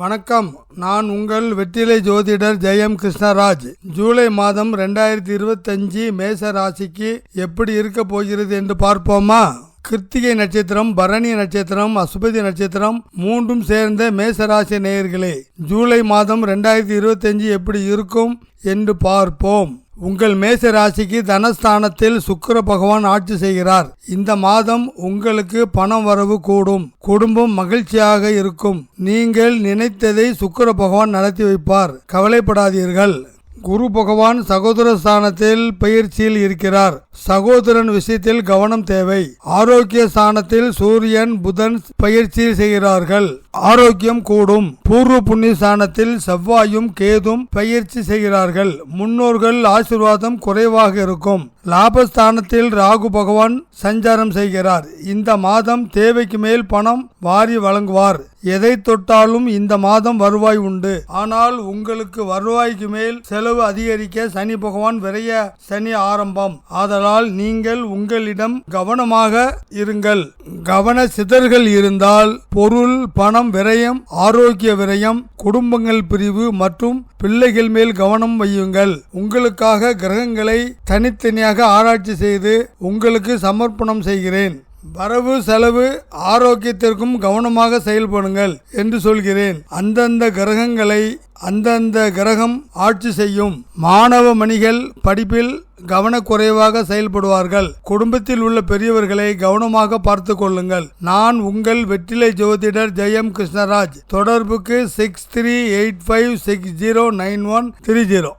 வணக்கம். நான் உங்கள் வெற்றிலை ஜோதிடர் ஜெயம் கிருஷ்ணராஜ். ஜூலை மாதம் ரெண்டாயிரத்தி இருபத்தஞ்சு மேச ராசிக்கு எப்படி இருக்க போகிறது என்று பார்ப்போமா? கிருத்திகை நட்சத்திரம் பரணி நட்சத்திரம் அசுபதி நட்சத்திரம் மூன்றும் சேர்ந்த மேசராசி நேயர்களே ஜூலை மாதம் ரெண்டாயிரத்தி இருபத்தஞ்சு எப்படி இருக்கும் என்று பார்ப்போம். உங்கள் மேச ராசிக்கு தனஸ்தானத்தில் சுக்கர பகவான் ஆட்சி செய்கிறார். இந்த மாதம் உங்களுக்கு பணம் வரவு கூடும். குடும்பம் மகிழ்ச்சியாக இருக்கும். நீங்கள் நினைத்ததை சுக்கிர பகவான் நடத்தி வைப்பார். கவலைப்படாதீர்கள். குரு பகவான் சகோதர ஸ்தானத்தில் பயிற்சியில் இருக்கிறார். சகோதரன் விஷயத்தில் கவனம் தேவை. ஆரோக்கிய ஸ்தானத்தில் சூரியன் புதன் பயிற்சி செய்கிறார்கள். ஆரோக்கியம் கூடும். பூர்வ புண்ணிய ஸ்தானத்தில் செவ்வாயும் கேதும் பயிற்சி செய்கிறார்கள். முன்னோர்கள் ஆசீர்வாதம் குறைவாக இருக்கும். லாபஸ்தானத்தில் ராகு பகவான் சஞ்சாரம் செய்கிறார். இந்த மாதம் தேவைக்கு மேல் பணம் வாரி வழங்குவார். எதை தொட்டாலும் இந்த மாதம் வருவாய் உண்டு. ஆனால் உங்களுக்கு வருவாய்க்கு மேல் செலவு அதிகரிக்க சனி பகவான் விரைய சனி ஆரம்பம். ஆதலால் நீங்கள் உங்களிடம் கவனமாக இருங்கள். கவன சிதறுகள் இருந்தால் பொருள் பணம் விரயம் ஆரோக்கிய விரயம் குடும்பங்கள் பிரிவு மற்றும் பிள்ளைகள் மேல் கவனம் வையுங்கள். உங்களுக்காக கிரகங்களை தனித்தனியாக ஆராய்ச்சி செய்து உங்களுக்கு சமர்ப்பணம் செய்கிறேன். வரவு செலவு ஆரோக்கியத்திற்கும் கவனமாக செயல்படுங்கள் என்று சொல்கிறேன். அந்தந்த கிரகங்களை அந்தந்த கிரகம் ஆட்சி செய்யும். மாணவ மணிகள் படிப்பில் கவனக்குறைவாக செயல்படுவார்கள். குடும்பத்தில் உள்ள பெரியவர்களை கவனமாக பார்த்து கொள்ளுங்கள். நான் உங்கள் வெற்றிலை ஜோதிடர் ஜெயம் கிருஷ்ணராஜ். தொடர்புக்கு six three eight five six zero nine one three zero